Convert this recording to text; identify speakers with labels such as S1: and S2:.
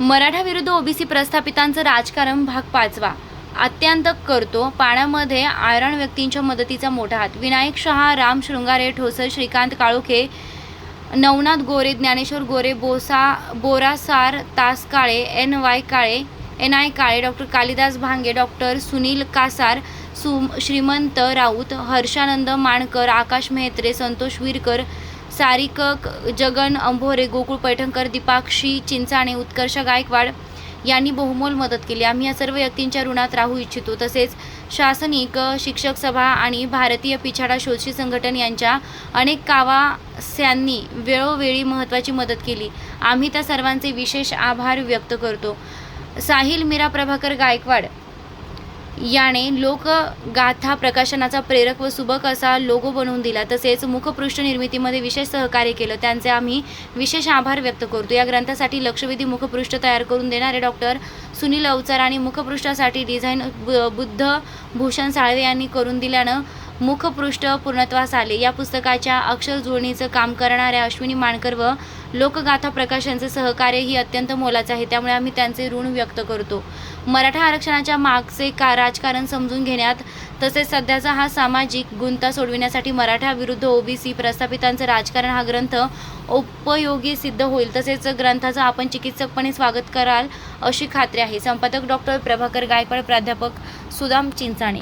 S1: मराठा विरुद्ध ओबीसी प्रस्थापितांचं राजकारण भाग पाचवा. अत्यंत करतो. पाण्यामध्ये आयरण व्यक्तींच्या मदतीचा मोठा हात. विनायक शहा राम शृंगारे ठोसर श्रीकांत काळोखे नवनाथ गोरे ज्ञानेश्वर गोरे बोसा बोरासार तास Kale N Y Kale N I Kale doctor Kalidas Bhange doctor Sunil Kasar सु श्रीमंत राऊत हर्षानंद माणकर आकाश मेहत्रे संतोष विरकर सारिक जगन अंभोरे गोकुळ पैठणकर दीपाक्षी चिंचाणे उत्कर्ष गायकवाड यांनी बहुमोल मदत केली. आम्ही या सर्व व्यक्तींच्या ऋणात राहू इच्छितो. तसेच शासनिक शिक्षक सभा आणि भारतीय पिछाडा शोषी संघटन यांच्या अनेक कावास्यांनी वेळोवेळी महत्त्वाची मदत केली. आम्ही त्या सर्वांचे विशेष आभार व्यक्त करतो. साहिल मीरा प्रभाकर गायकवाड याने लोकगाथा प्रकाशनाचा प्रेरक व सुबक असा लोगो बनवून दिला. तसेच मुखपृष्ठ निर्मितीमध्ये विशेष सहकार्य केलं. त्यांचे आम्ही विशेष आभार व्यक्त करतो. या ग्रंथासाठी लक्षवेधी मुखपृष्ठ तयार करून देणारे डॉक्टर सुनील अवचार आणि मुखपृष्ठासाठी डिझाईन बु- बुद्ध भूषण साळवे यांनी करून दिल्यानं मुखपृष्ठ पूर्णत्वास आले. या पुस्तकाच्या अक्षर काम करणाऱ्या अश्विनी माणकर व लोकगाथा प्रकाशनचे सहकार्य ही अत्यंत मोलाचं आहे. त्यामुळे आम्ही त्यांचे ऋण व्यक्त करतो. मराठा आरक्षणाच्या मागचे का राजकारण समजून घेण्यात तसेच सध्याचा हा सामाजिक गुंता सोडविण्यासाठी मराठा विरुद्ध ओबीसी प्रस्थापितांचं राजकारण हा ग्रंथ उपयोगी सिद्ध होईल. तसेच ग्रंथाचं आपण चिकित्सकपणे स्वागत कराल अशी खात्री आहे. संपादक डॉक्टर प्रभाकर गायकवाड प्राध्यापक सुदाम चिंचाणे.